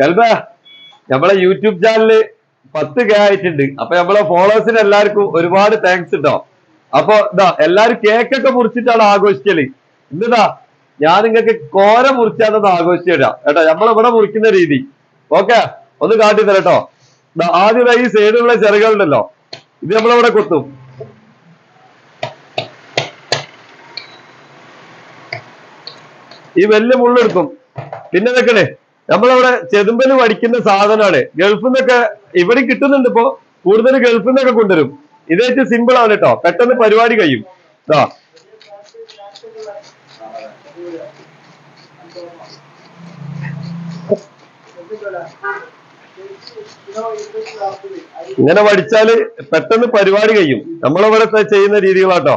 Kalba നമ്മളെ YouTube ചാനലിൽ പത്ത് കെ ആയിട്ടുണ്ട്. അപ്പൊ നമ്മളെ ഫോളോവേഴ്സിന് എല്ലാവർക്കും ഒരുപാട് താങ്ക്സ് ഉണ്ടോ അപ്പൊ ഇതാ എല്ലാരും കേക്കൊക്കെ മുറിച്ചിട്ടാണ് ആഘോഷിക്കൽ. ഇന്നിതാ ഞാൻ നിങ്ങൾക്ക് കോര മുറിച്ചാണെന്ന് ആഘോഷിച്ചു തരാം കേട്ടോ നമ്മളിവിടെ മുറിക്കുന്ന രീതി. ഓക്കെ ഒന്ന് കാട്ടി തരട്ടോ ആദ്യം ഈ സൈഡിലുള്ള ചെറുകളുണ്ടല്ലോ ഇത് നമ്മളിവിടെ കൊത്തും. ഈ വലിയ മുള്ളെടുക്കും പിന്നെ നിൽക്കണേ നമ്മളവിടെ ചെതുമ്പൽ പഠിക്കുന്ന സാധനമാണ് ഗൾഫിൽ നിന്നൊക്കെ ഇവിടെ കിട്ടുന്നുണ്ട് ഇപ്പോ. കൂടുതൽ ഗൾഫിൽ നിന്നൊക്കെ കൊണ്ടുവരും ഇതേറ്റ് സിമ്പിൾ ആണ് കേട്ടോ പെട്ടെന്ന് പരിപാടി കഴിയും. ഇതാ ഇങ്ങനെ പഠിച്ചാൽ പെട്ടെന്ന് പരിപാടി കഴിയും. നമ്മളവിടെ ചെയ്യുന്ന രീതികളാട്ടോ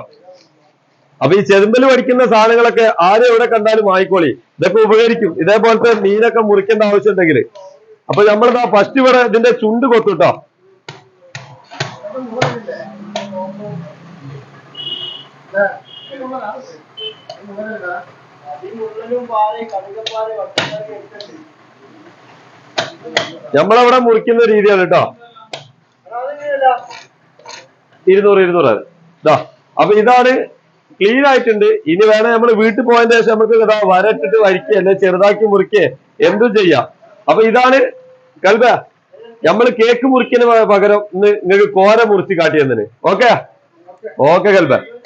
അപ്പൊ ഈ ചെതുമ്പൽ പഠിക്കുന്ന സാധനങ്ങളൊക്കെ ആരും എവിടെ കണ്ടാലും വാങ്ങിക്കോളി. ഇതൊക്കെ ഉപകരിക്കും. ഇതേപോലത്തെ മീനൊക്കെ മുറിക്കേണ്ട ആവശ്യം ഉണ്ടെങ്കിൽ അപ്പൊ നമ്മളിതാ ഫസ്റ്റ് ഇവിടെ ഇതിന്റെ ചുണ്ട് കൊത്തുട്ടോ. നമ്മളവിടെ മുറിക്കുന്ന രീതിയാണ് കേട്ടോ ഇരുന്നൂറ് ഇരുന്നൂറ്. അപ്പൊ ഇതാണ് ക്ലീൻ ആയിട്ടുണ്ട്. ഇനി വേണേ നമ്മൾ വീട്ടിൽ പോയതിന് ശേഷം നമുക്ക് വരട്ടിട്ട് വരിക്കുക അല്ലെ ചെറുതാക്കി മുറിക്കുക എന്തും ചെയ്യാം. അപ്പൊ ഇതാണ് കൽബ നമ്മൾ കേക്ക് മുറിക്കുന്ന പകരം ഇന്ന് നിങ്ങൾക്ക് കോര മുറിച്ച് കാട്ടി തന്നിന് ഓക്കെ ഓക്കെ കൽബ.